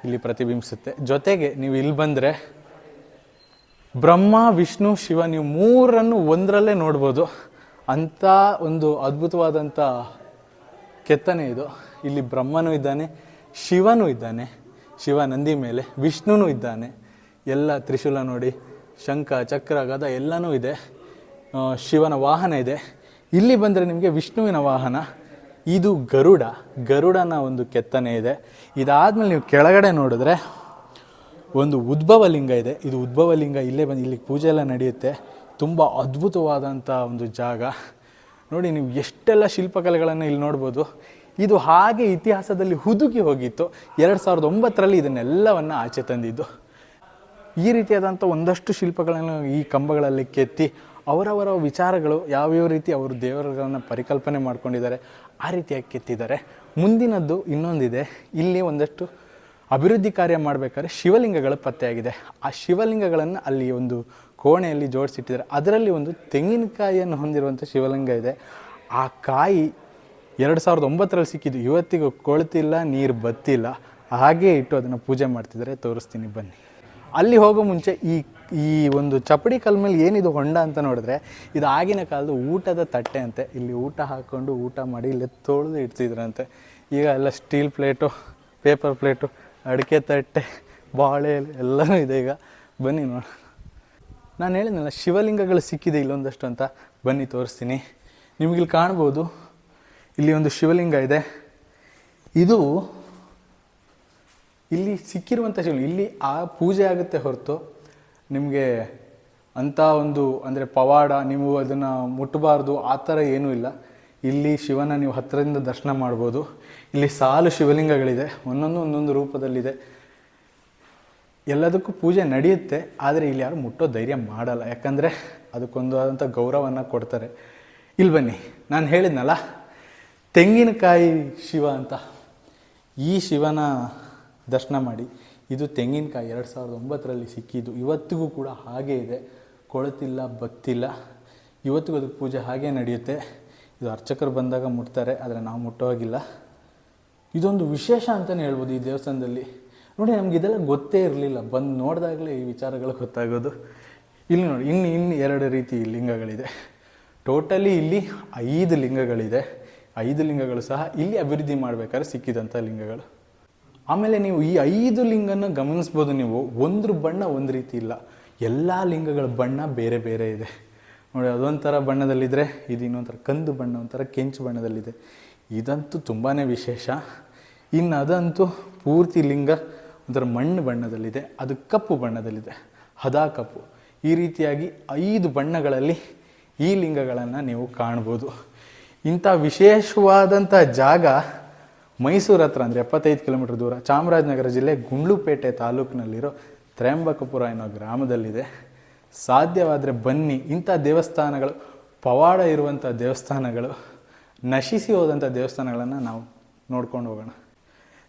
ಇಲ್ಲಿ ಪ್ರತಿಬಿಂಬಿಸುತ್ತೆ. ಜೊತೆಗೆ ನೀವು ಇಲ್ಲಿ ಬಂದರೆ ಬ್ರಹ್ಮ, ವಿಷ್ಣು, ಶಿವ, ನೀವು ಮೂರನ್ನು ಒಂದರಲ್ಲೇ ನೋಡ್ಬೋದು. ಅಂಥ ಒಂದು ಅದ್ಭುತವಾದಂಥ ಕೆತ್ತನೆ ಇದು. ಇಲ್ಲಿ ಬ್ರಹ್ಮನೂ ಇದ್ದಾನೆ, ಶಿವನೂ ಇದ್ದಾನೆ, ಶಿವ ನಂದಿ ಮೇಲೆ, ವಿಷ್ಣುನೂ ಇದ್ದಾನೆ. ಎಲ್ಲ ತ್ರಿಶೂಲ ನೋಡಿ, ಶಂಖ, ಚಕ್ರ, ಗದ ಎಲ್ಲನೂ ಇದೆ. ಶಿವನ ವಾಹನ ಇದೆ. ಇಲ್ಲಿ ಬಂದರೆ ನಿಮಗೆ ವಿಷ್ಣುವಿನ ವಾಹನ, ಇದು ಗರುಡ. ಗರುಡನ ಒಂದು ಕೆತ್ತನೆ ಇದೆ. ಇದಾದ್ಮೇಲೆ ನೀವು ಕೆಳಗಡೆ ನೋಡಿದ್ರೆ ಒಂದು ಉದ್ಭವ ಲಿಂಗ ಇದೆ. ಇದು ಉದ್ಭವ ಲಿಂಗ ಇಲ್ಲೇ ಬಂದು, ಇಲ್ಲಿ ಪೂಜೆ ಎಲ್ಲ ನಡೆಯುತ್ತೆ. ತುಂಬ ಅದ್ಭುತವಾದಂಥ ಒಂದು ಜಾಗ. ನೋಡಿ, ನೀವು ಎಷ್ಟೆಲ್ಲ ಶಿಲ್ಪಕಲೆಗಳನ್ನು ಇಲ್ಲಿ ನೋಡ್ಬೋದು. ಇದು ಹಾಗೆ ಇತಿಹಾಸದಲ್ಲಿ ಹುದುಗಿ ಹೋಗಿತ್ತು. ಎರಡು ಸಾವಿರದ ಒಂಬತ್ತರಲ್ಲಿ ಇದನ್ನೆಲ್ಲವನ್ನು ಆಚೆ ತಂದಿದ್ದು. ಈ ರೀತಿಯಾದಂಥ ಒಂದಷ್ಟು ಶಿಲ್ಪಗಳನ್ನು ಈ ಕಂಬಗಳಲ್ಲಿ ಕೆತ್ತಿ ಅವರವರ ವಿಚಾರಗಳು ಯಾವ್ಯಾವ ರೀತಿ ಅವರು ದೇವರುಗಳನ್ನು ಪರಿಕಲ್ಪನೆ ಮಾಡ್ಕೊಂಡಿದ್ದಾರೆ ಆ ರೀತಿಯಾಗಿ ಕೆತ್ತಿದ್ದಾರೆ. ಮುಂದಿನದ್ದು ಇನ್ನೊಂದಿದೆ. ಇಲ್ಲಿ ಒಂದಷ್ಟು ಅಭಿವೃದ್ಧಿ ಕಾರ್ಯ ಮಾಡಬೇಕಾದ್ರೆ ಶಿವಲಿಂಗಗಳು ಪತ್ತೆಯಾಗಿದೆ. ಆ ಶಿವಲಿಂಗಗಳನ್ನು ಅಲ್ಲಿ ಒಂದು ಕೋಣೆಯಲ್ಲಿ ಜೋಡಿಸಿಟ್ಟಿದ್ದಾರೆ. ಅದರಲ್ಲಿ ಒಂದು ತೆಂಗಿನಕಾಯಿಯನ್ನು ಹೊಂದಿರುವಂಥ ಶಿವಲಿಂಗ ಇದೆ. ಆ ಕಾಯಿ ಎರಡು ಸಾವಿರದ ಒಂಬತ್ತರಲ್ಲಿ ಸಿಕ್ಕಿದ್ದು. ಇವತ್ತಿಗೂ ಕೊಳ್ತಿಲ್ಲ, ನೀರು ಬತ್ತಿಲ್ಲ. ಹಾಗೇ ಇಟ್ಟು ಅದನ್ನು ಪೂಜೆ ಮಾಡ್ತಿದ್ದಾರೆ. ತೋರಿಸ್ತೀನಿ, ಬನ್ನಿ. ಅಲ್ಲಿ ಹೋಗೋ ಮುಂಚೆ ಈ ಈ ಒಂದು ಚಪಡಿ ಕಲ್ ಮೇಲೆ ಏನಿದು ಹೊಂಡ ಅಂತ ನೋಡಿದ್ರೆ ಇದು ಆಗಿನ ಕಾಲದ ಊಟದ ತಟ್ಟೆ ಅಂತೆ. ಇಲ್ಲಿ ಊಟ ಹಾಕ್ಕೊಂಡು ಊಟ ಮಾಡಿ ಇಲ್ಲೇ ತೊಳೆದು ಇಡ್ತಿದ್ರಂತೆ. ಈಗ ಎಲ್ಲ ಸ್ಟೀಲ್ ಪ್ಲೇಟು, ಪೇಪರ್ ಪ್ಲೇಟು, ಅಡಿಕೆ ತಟ್ಟೆ, ಬಾಳೆ ಎಲೆ ಎಲ್ಲನೂ ಇದೆ ಈಗ. ಬನ್ನಿ ನೋಡ ನಾನು ಹೇಳಿದ್ನಲ್ಲ, ಶಿವಲಿಂಗಗಳು ಸಿಕ್ಕಿದೆ ಇಲ್ಲೊಂದಷ್ಟು ಅಂತ. ಬನ್ನಿ ತೋರಿಸ್ತೀನಿ. ನಿಮಗಿಲ್ಲಿ ಕಾಣ್ಬೋದು, ಇಲ್ಲಿ ಒಂದು ಶಿವಲಿಂಗ ಇದೆ. ಇದು ಇಲ್ಲಿ ಸಿಕ್ಕಿರುವಂಥ ಶಿವಲಿಂಗ ಇಲ್ಲಿ ಆ ಪೂಜೆ ಆಗುತ್ತೆ ಹೊರತು ನಿಮಗೆ ಅಂಥ ಒಂದು ಅಂದರೆ ಪವಾಡ, ನೀವು ಅದನ್ನು ಮುಟ್ಟಬಾರ್ದು ಆ ಥರ ಏನೂ ಇಲ್ಲ. ಇಲ್ಲಿ ಶಿವನ ನೀವು ಹತ್ತಿರದಿಂದ ದರ್ಶನ ಮಾಡ್ಬೋದು. ಇಲ್ಲಿ ಸಾಲು ಶಿವಲಿಂಗಗಳಿದೆ, ಒಂದೊಂದು ಒಂದೊಂದು ರೂಪದಲ್ಲಿದೆ. ಎಲ್ಲದಕ್ಕೂ ಪೂಜೆ ನಡೆಯುತ್ತೆ, ಆದರೆ ಇಲ್ಲಿ ಯಾರು ಮುಟ್ಟೋ ಧೈರ್ಯ ಮಾಡಲ್ಲ. ಯಾಕಂದರೆ ಅದಕ್ಕೊಂದು ಆದಂಥ ಗೌರವವನ್ನು ಕೊಡ್ತಾರೆ. ಇಲ್ಲಿ ಬನ್ನಿ, ನಾನು ಹೇಳಿದ್ನಲ್ಲ, ತೆಂಗಿನಕಾಯಿ ಶಿವ ಅಂತ. ಈ ಶಿವನ ದರ್ಶನ ಮಾಡಿ. ಇದು ತೆಂಗಿನಕಾಯಿ ಎರಡು ಸಾವಿರದ ಒಂಬತ್ತರಲ್ಲಿ ಸಿಕ್ಕಿದ್ದು. ಇವತ್ತಿಗೂ ಕೂಡ ಹಾಗೇ ಇದೆ. ಕೊಳತಿಲ್ಲ, ಬತ್ತಿಲ್ಲ. ಇವತ್ತಿಗೂ ಅದಕ್ಕೆ ಪೂಜೆ ಹಾಗೇ ನಡೆಯುತ್ತೆ. ಇದು ಅರ್ಚಕರು ಬಂದಾಗ ಮುಟ್ತಾರೆ, ಆದರೆ ನಾವು ಮುಟ್ಟೋಗಿಲ್ಲ ಇದೊಂದು ವಿಶೇಷ ಅಂತಲೇ ಹೇಳ್ಬೋದು ಈ ದೇವಸ್ಥಾನದಲ್ಲಿ. ನೋಡಿ, ನಮ್ಗೆ ಇದೆಲ್ಲ ಗೊತ್ತೇ ಇರಲಿಲ್ಲ. ಬಂದು ನೋಡಿದಾಗಲೇ ಈ ವಿಚಾರಗಳು ಗೊತ್ತಾಗೋದು. ಇಲ್ಲಿ ನೋಡಿ, ಇನ್ನು ಇನ್ನು ಎರಡು ರೀತಿ ಲಿಂಗಗಳಿದೆ. ಟೋಟಲಿ ಇಲ್ಲಿ ಐದು ಲಿಂಗಗಳಿದೆ. ಐದು ಲಿಂಗಗಳು ಸಹ ಇಲ್ಲಿ ಅಭಿವೃದ್ಧಿ ಮಾಡಬೇಕಾದ್ರೆ ಸಿಕ್ಕಿದಂಥ ಲಿಂಗಗಳು. ಆಮೇಲೆ ನೀವು ಈ ಐದು ಲಿಂಗನ ಗಮನಿಸ್ಬೋದು ನೀವು. ಒಂದ್ರ ಬಣ್ಣ ಒಂದು ರೀತಿ ಇಲ್ಲ. ಎಲ್ಲ ಲಿಂಗಗಳ ಬಣ್ಣ ಬೇರೆ ಬೇರೆ ಇದೆ. ನೋಡಿ, ಅದೊಂಥರ ಬಣ್ಣದಲ್ಲಿದ್ದರೆ ಇದು ಇನ್ನೊಂಥರ ಕಂದು ಬಣ್ಣ, ಒಂಥರ ಕೆಂಚು ಬಣ್ಣದಲ್ಲಿದೆ. ಇದಂತೂ ತುಂಬಾ ವಿಶೇಷ. ಇನ್ನು ಅದಂತೂ ಪೂರ್ತಿ ಲಿಂಗ, ಒಂಥರ ಮಣ್ಣು ಬಣ್ಣದಲ್ಲಿದೆ. ಅದು ಕಪ್ಪು ಬಣ್ಣದಲ್ಲಿದೆ. ಹದಾ ಕಪ್ಪು. ಈ ರೀತಿಯಾಗಿ ಐದು ಬಣ್ಣಗಳಲ್ಲಿ ಈ ಲಿಂಗಗಳನ್ನು ನೀವು ಕಾಣ್ಬೋದು. ಇಂಥ ವಿಶೇಷವಾದಂಥ ಜಾಗ ಮೈಸೂರು ಹತ್ರ ಅಂದರೆ ಎಪ್ಪತ್ತೈದು ಕಿಲೋಮೀಟರ್ ದೂರ ಚಾಮರಾಜನಗರ ಜಿಲ್ಲೆ ಗುಂಡ್ಲುಪೇಟೆ ತಾಲೂಕಿನಲ್ಲಿರೋ ತ್ರಯಂಬಕಪುರ ಅನ್ನೋ ಗ್ರಾಮದಲ್ಲಿದೆ. ಸಾಧ್ಯವಾದರೆ ಬನ್ನಿ. ಇಂಥ ದೇವಸ್ಥಾನಗಳು, ಪವಾಡ ಇರುವಂಥ ದೇವಸ್ಥಾನಗಳು, ನಶಿಸಿ ಹೋದಂಥ ದೇವಸ್ಥಾನಗಳನ್ನು ನಾವು ನೋಡ್ಕೊಂಡು ಹೋಗೋಣ.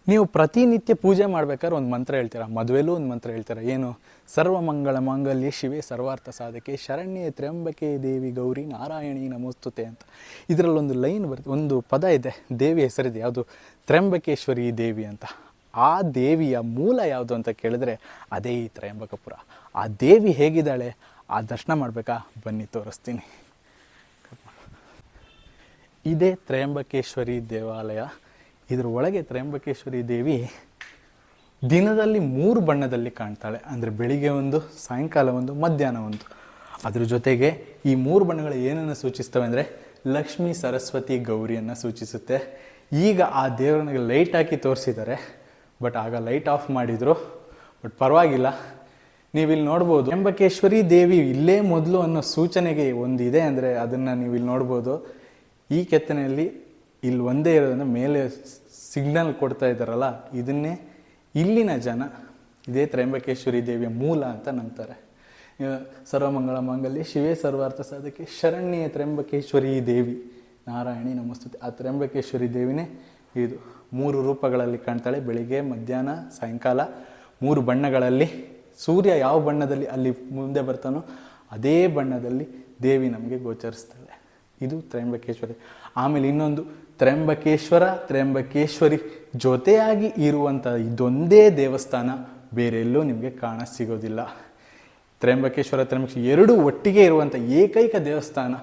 ನೀವು ಪ್ರತಿನಿತ್ಯ ಪೂಜೆ ಮಾಡ್ಬೇಕಾದ್ರೆ ಒಂದು ಮಂತ್ರ ಹೇಳ್ತೀರಾ? ಮದುವೆಲೂ ಒಂದು ಮಂತ್ರ ಹೇಳ್ತೀರಾ? ಏನು? ಸರ್ವಮಂಗಳ ಮಾಂಗಲ್ಯ ಶಿವೆ ಸರ್ವಾರ್ಥ ಸಾಧಕೆ ಶರಣ್ಯೆ ತ್ರ್ಯಂಬಕೆ ದೇವಿ ಗೌರಿ ನಾರಾಯಣಿ ನಮೋಸ್ತುತೆ ಅಂತ. ಇದರಲ್ಲೊಂದು ಲೈನ್ ಬರುತ್ತೆ. ಒಂದು ಪದ ಇದೆ. ದೇವಿ ಹೆಸರಿದೆ. ಯಾವುದು? ತ್ರ್ಯಂಬಕೇಶ್ವರಿ ದೇವಿ ಅಂತ. ಆ ದೇವಿಯ ಮೂಲ ಯಾವುದು ಅಂತ ಕೇಳಿದ್ರೆ ಅದೇ ಈ ತ್ರಯಂಬಕಪುರ. ಆ ದೇವಿ ಹೇಗಿದ್ದಾಳೆ? ಆ ದರ್ಶನ ಮಾಡಬೇಕಾ? ಬನ್ನಿ ತೋರಿಸ್ತೀನಿ. ಇದೇ ತ್ರಯಂಬಕೇಶ್ವರಿ ದೇವಾಲಯ. ಇದ್ರ ಒಳಗೆ ತ್ರಯಂಬಕೇಶ್ವರಿ ದೇವಿ ದಿನದಲ್ಲಿ ಮೂರು ಬಣ್ಣದಲ್ಲಿ ಕಾಣ್ತಾಳೆ. ಅಂದರೆ ಬೆಳಿಗ್ಗೆ ಒಂದು, ಸಾಯಂಕಾಲ ಒಂದು, ಮಧ್ಯಾಹ್ನ ಒಂದು. ಅದ್ರ ಜೊತೆಗೆ ಈ ಮೂರು ಬಣ್ಣಗಳು ಏನನ್ನು ಸೂಚಿಸ್ತವೆ ಅಂದರೆ ಲಕ್ಷ್ಮೀ, ಸರಸ್ವತಿ, ಗೌರಿಯನ್ನು ಸೂಚಿಸುತ್ತೆ. ಈಗ ಆ ದೇವರನಿಗೆ ಲೈಟ್ ಹಾಕಿ ತೋರಿಸಿದ್ದಾರೆ ಬಟ್ ಆಗ ಲೈಟ್ ಆಫ್ ಮಾಡಿದರು. ಬಟ್ ಪರವಾಗಿಲ್ಲ. ನೀವಿಲ್ಲಿ ನೋಡ್ಬೋದು ಎಂಬಕೇಶ್ವರಿ ದೇವಿ ಇಲ್ಲೇ ಮೊದಲು ಅನ್ನೋ ಸೂಚನೆಗೆ ಒಂದಿದೆ ಅಂದರೆ ಅದನ್ನು ನೀವು ಇಲ್ಲಿ ನೋಡ್ಬೋದು. ಈ ಕೆತ್ತನೆಯಲ್ಲಿ ಇಲ್ಲಿ ಒಂದೇ ಇರೋದ್ರಿಂದ ಮೇಲೆ ಸಿಗ್ನಲ್ ಕೊಡ್ತಾ ಇದ್ದಾರಲ್ಲ, ಇದನ್ನೇ ಇಲ್ಲಿನ ಜನ, ಇದೇ ತ್ರಯಂಬಕೇಶ್ವರಿ ದೇವಿಯ ಮೂಲ ಅಂತ ನಂಬ್ತಾರೆ. ಸರ್ವಮಂಗಳ ಮಂಗಲ್ಯ, ಶಿವೇ ಸರ್ವಾರ್ಥ ಸಾಧಕ್ಕೆ ಶರಣ್ಯ ತ್ರ್ಯಂಬಕೇಶ್ವರಿ ದೇವಿ. ನಾರಾಯಣಿ, ನಮಸ್ತುತಿ. ಆ ತ್ರ್ಯಂಬಕೇಶ್ವರಿ ದೇವಿನೇ ಇದು ಮೂರು ರೂಪಗಳಲ್ಲಿ ಕಾಣ್ತಾಳೆ. ಬೆಳಿಗ್ಗೆ, ಮಧ್ಯಾಹ್ನ, ಸಾಯಂಕಾಲ, ಮೂರು ಬಣ್ಣಗಳಲ್ಲಿ. ಸೂರ್ಯ ಯಾವ ಬಣ್ಣದಲ್ಲಿ ಅಲ್ಲಿ ಮುಂದೆ ಬರ್ತಾನೋ ಅದೇ ಬಣ್ಣದಲ್ಲಿ ದೇವಿ ನಮಗೆ ಗೋಚರಿಸ್ತಾಳೆ. ಇದು ತ್ರಯಂಬಕೇಶ್ವರಿ. ಆಮೇಲೆ ಇನ್ನೊಂದು ತ್ರಯಂಬಕೇಶ್ವರ, ತ್ರಯಂಬಕೇಶ್ವರಿ ಜೊತೆಯಾಗಿ ಇರುವಂಥ ಇದೊಂದೇ ದೇವಸ್ಥಾನ ಬೇರೆಲ್ಲೂ ನಿಮಗೆ ಕಾಣ ಸಿಗೋದಿಲ್ಲ. ತ್ರಯಂಬಕೇಶ್ವರ ತ್ರಯಂಬಕೇಶ್ವರ ಎರಡೂ ಒಟ್ಟಿಗೆ ಇರುವಂಥ ಏಕೈಕ ದೇವಸ್ಥಾನ,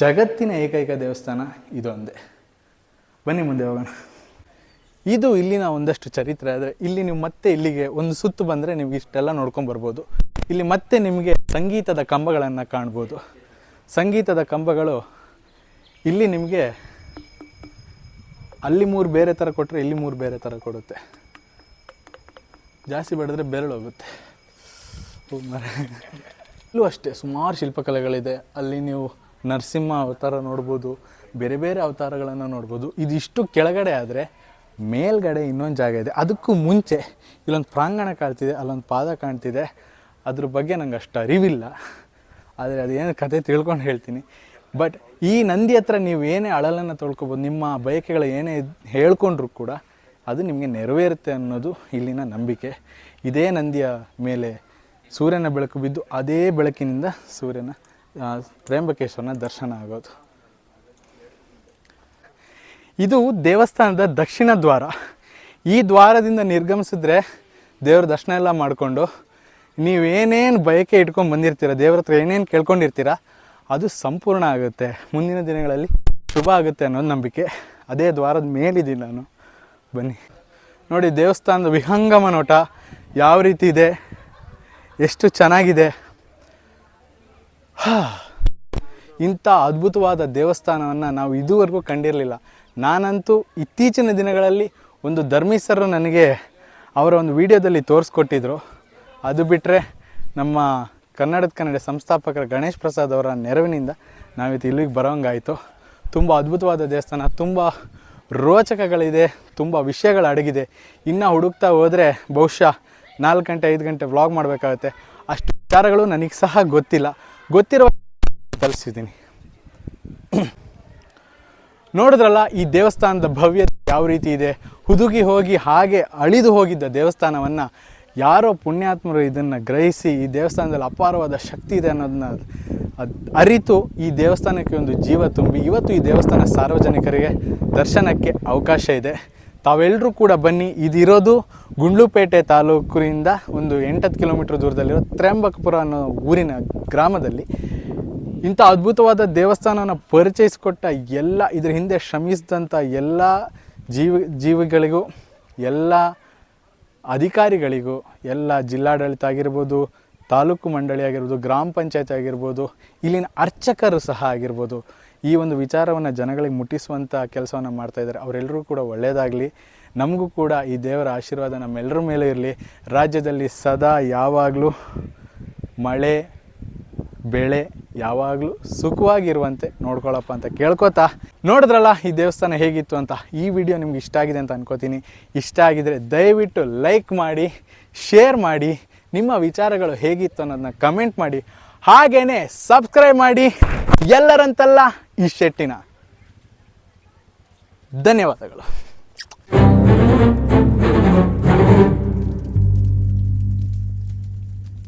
ಜಗತ್ತಿನ ಏಕೈಕ ದೇವಸ್ಥಾನ ಇದೊಂದೇ. ಬನ್ನಿ ಮುಂದೆ ಹೋಗೋಣ. ಇದು ಇಲ್ಲಿನ ಒಂದಷ್ಟು ಚರಿತ್ರೆ, ಆದರೆ ಇಲ್ಲಿ ನೀವು ಮತ್ತೆ ಇಲ್ಲಿಗೆ ಒಂದು ಸುತ್ತು ಬಂದರೆ ನಿಮ್ಗೆ ಇಷ್ಟೆಲ್ಲ ನೋಡ್ಕೊಂಡು ಬರ್ಬೋದು. ಇಲ್ಲಿ ಮತ್ತೆ ನಿಮಗೆ ಸಂಗೀತದ ಕಂಬಗಳನ್ನು ಕಾಣ್ಬೋದು. ಸಂಗೀತದ ಕಂಬಗಳು ಇಲ್ಲಿ ನಿಮಗೆ ಅಲ್ಲಿ ಮೂರು ಬೇರೆ ಥರ ಕೊಟ್ಟರೆ ಇಲ್ಲಿ ಮೂರು ಬೇರೆ ಥರ ಕೊಡುತ್ತೆ. ಜಾಸ್ತಿ ಬೆಳೆದ್ರೆ ಬೆರಳು ಹೋಗುತ್ತೆ. ಇಲ್ಲೂ ಅಷ್ಟೇ, ಸುಮಾರು ಶಿಲ್ಪಕಲೆಗಳಿದೆ. ಅಲ್ಲಿ ನೀವು ನರಸಿಂಹ ಅವತಾರ ನೋಡ್ಬೋದು, ಬೇರೆ ಬೇರೆ ಅವತಾರಗಳನ್ನು ನೋಡ್ಬೋದು. ಇದಿಷ್ಟು ಕೆಳಗಡೆ ಆದರೆ ಮೇಲ್ಗಡೆ ಇನ್ನೊಂದು ಜಾಗ ಇದೆ. ಅದಕ್ಕೂ ಮುಂಚೆ ಇಲ್ಲೊಂದು ಪ್ರಾಂಗಣ ಕಾಣ್ತಿದೆ, ಅಲ್ಲೊಂದು ಪಾದ ಕಾಣ್ತಿದೆ. ಅದ್ರ ಬಗ್ಗೆ ನಂಗೆ ಅಷ್ಟು ಅರಿವಿಲ್ಲ. ಆದರೆ ಅದೇನು ಕತೆ ತಿಳ್ಕೊಂಡು ಹೇಳ್ತೀನಿ. ಬಟ್ ಈ ನಂದಿ ಹತ್ರ ನೀವು ಏನೇ ಅಳಲನ್ನು ತೊಳ್ಕೊಬೋದು, ನಿಮ್ಮ ಬಯಕೆಗಳು ಏನೇ ಹೇಳ್ಕೊಂಡ್ರು ಕೂಡ ಅದು ನಿಮಗೆ ನೆರವೇರುತ್ತೆ ಅನ್ನೋದು ಇಲ್ಲಿನ ನಂಬಿಕೆ. ಇದೇ ನಂದಿಯ ಮೇಲೆ ಸೂರ್ಯನ ಬೆಳಕು ಬಿದ್ದು ಅದೇ ಬೆಳಕಿನಿಂದ ಸೂರ್ಯನ ತ್ರಯಂಬಕೇಶ್ವರನ ದರ್ಶನ ಆಗೋದು. ಇದು ದೇವಸ್ಥಾನದ ದಕ್ಷಿಣ ದ್ವಾರ. ಈ ದ್ವಾರದಿಂದ ನಿರ್ಗಮಿಸಿದ್ರೆ ದೇವ್ರ ದರ್ಶನ ಎಲ್ಲ ಮಾಡಿಕೊಂಡು ನೀವೇನೇನು ಬಯಕೆ ಇಟ್ಕೊಂಡು ಬಂದಿರ್ತೀರ, ದೇವ್ರ ಹತ್ರ ಏನೇನು ಕೇಳ್ಕೊಂಡಿರ್ತೀರ ಅದು ಸಂಪೂರ್ಣ ಆಗುತ್ತೆ. ಮುಂದಿನ ದಿನಗಳಲ್ಲಿ ಶುಭ ಆಗುತ್ತೆ ಅನ್ನೋದು ನಂಬಿಕೆ. ಅದೇ ದ್ವಾರದ ಮೇಲಿದ್ದೀನಿ ನಾನು. ಬನ್ನಿ. ನೋಡಿ, ದೇವಸ್ಥಾನದ ವಿಹಂಗಮ ನೋಟ ಯಾವ ರೀತಿ ಇದೆ? ಎಷ್ಟು ಚೆನ್ನಾಗಿದೆ? ಹಾ. ಇಂಥ ಅದ್ಭುತವಾದ ದೇವಸ್ಥಾನವನ್ನು ನಾವು ಇದುವರೆಗೂ ಕಂಡಿರಲಿಲ್ಲ. ನಾನಂತೂ ಇತ್ತೀಚಿನ ದಿನಗಳಲ್ಲಿ ಒಂದು ಧರ್ಮೀಸರು ನನಗೆ ಅವರ ಒಂದು ವಿಡಿಯೋದಲ್ಲಿ ತೋರಿಸ್ಕೊಟ್ಟಿದ್ರು. ಅದು ಬಿಟ್ಟರೆ ನಮ್ಮ ಕನ್ನಡದ ಕನ್ನಡ ಸಂಸ್ಥಾಪಕರ ಗಣೇಶ್ ಪ್ರಸಾದ್ ಅವರ ನೆರವಿನಿಂದ ನಾವಿತ್ತು ಇಲ್ಲಿಗೆ ಬರೋಂಗಾಯಿತು. ತುಂಬ ಅದ್ಭುತವಾದ ದೇವಸ್ಥಾನ, ತುಂಬ ರೋಚಕಗಳಿದೆ, ತುಂಬ ವಿಷಯಗಳು ಅಡಗಿದೆ. ಇನ್ನೂ ಹುಡುಕ್ತಾ ಹೋದರೆ ಬಹುಶಃ ನಾಲ್ಕು ಗಂಟೆ, ಐದು ಗಂಟೆ ವ್ಲಾಗ್ ಮಾಡಬೇಕಾಗುತ್ತೆ. ಅಷ್ಟು ವಿಚಾರಗಳು ನನಗೆ ಸಹ ಗೊತ್ತಿಲ್ಲ. ಗೊತ್ತಿರುವ ತಲುಪಿಸಿದ್ದೀನಿ. ನೋಡಿದ್ರಲ್ಲ, ಈ ದೇವಸ್ಥಾನದ ಭವ್ಯತೆ ಯಾವ ರೀತಿ ಇದೆ? ಹುದುಗಿ ಹೋಗಿ ಹಾಗೆ ಅಳಿದು ಹೋಗಿದ್ದ ದೇವಸ್ಥಾನವನ್ನು ಯಾರೋ ಪುಣ್ಯಾತ್ಮರು ಇದನ್ನು ಗ್ರಹಿಸಿ ಈ ದೇವಸ್ಥಾನದಲ್ಲಿ ಅಪಾರವಾದ ಶಕ್ತಿ ಇದೆ ಅನ್ನೋದನ್ನ ಅದು ಅರಿತು ಈ ದೇವಸ್ಥಾನಕ್ಕೆ ಒಂದು ಜೀವ ತುಂಬಿ ಇವತ್ತು ಈ ದೇವಸ್ಥಾನ ಸಾರ್ವಜನಿಕರಿಗೆ ದರ್ಶನಕ್ಕೆ ಅವಕಾಶ ಇದೆ. ತಾವೆಲ್ಲರೂ ಕೂಡ ಬನ್ನಿ. ಇದಿರೋದು ಗುಂಡ್ಲುಪೇಟೆ ತಾಲೂಕಿನಿಂದ ಒಂದು ಎಂಟತ್ತು ಕಿಲೋಮೀಟರ್ ದೂರದಲ್ಲಿರೋ ತ್ರ್ಯಂಬಕಪುರ ಅನ್ನೋ ಊರಿನ ಗ್ರಾಮದಲ್ಲಿ ಇಂಥ ಅದ್ಭುತವಾದ ದೇವಸ್ಥಾನನ ಪರಿಚಯಿಸಿಕೊಟ್ಟ ಎಲ್ಲ ಇದರ ಹಿಂದೆ ಶ್ರಮಿಸಿದಂಥ ಎಲ್ಲ ಜೀವಿ, ಜೀವಿಗಳಿಗೂ ಎಲ್ಲ ಅಧಿಕಾರಿಗಳಿಗೂ, ಎಲ್ಲ ಜಿಲ್ಲಾಡಳಿತ ಆಗಿರ್ಬೋದು, ತಾಲೂಕು ಮಂಡಳಿ ಆಗಿರ್ಬೋದು, ಗ್ರಾಮ ಪಂಚಾಯತ್ ಆಗಿರ್ಬೋದು, ಇಲ್ಲಿನ ಅರ್ಚಕರು ಸಹ ಆಗಿರ್ಬೋದು, ಈ ಒಂದು ವಿಚಾರವನ್ನು ಜನಗಳಿಗೆ ಮುಟ್ಟಿಸುವಂಥ ಕೆಲಸವನ್ನು ಮಾಡ್ತಾ ಇದ್ದಾರೆ. ಅವರೆಲ್ಲರೂ ಕೂಡ ಒಳ್ಳೆಯದಾಗಲಿ ನಮಗೂ ಕೂಡ ಈ ದೇವರ ಆಶೀರ್ವಾದ ನಮ್ಮೆಲ್ಲರ ಮೇಲೆ ಇರಲಿ. ರಾಜ್ಯದಲ್ಲಿ ಸದಾ ಯಾವಾಗಲೂ ಮಳೆ ಬೆಳೆ ಯಾವಾಗಲೂ ಸುಖವಾಗಿರುವಂತೆ ನೋಡ್ಕೊಳ್ಳಪ್ಪ ಅಂತ ಕೇಳ್ಕೊತಾ ನೋಡಿದ್ರಲ್ಲ ಈ ದೇವಸ್ಥಾನ ಹೇಗಿತ್ತು ಅಂತ ಈ ವಿಡಿಯೋ ನಿಮ್ಗೆ ಇಷ್ಟ ಆಗಿದೆ ಅಂತ ಅನ್ಕೋತೀನಿ. ಇಷ್ಟ ಆಗಿದ್ರೆ ದಯವಿಟ್ಟು ಲೈಕ್ ಮಾಡಿ, ಶೇರ್ ಮಾಡಿ, ನಿಮ್ಮ ವಿಚಾರಗಳು ಹೇಗಿತ್ತು ಅನ್ನೋದನ್ನ ಕಮೆಂಟ್ ಮಾಡಿ. ಹಾಗೇನೆ ಸಬ್ಸ್ಕ್ರೈಬ್ ಮಾಡಿ. ಎಲ್ಲರಂತಲ್ಲ ಈ ಶೆಟ್ಟಿನ. ಧನ್ಯವಾದಗಳು.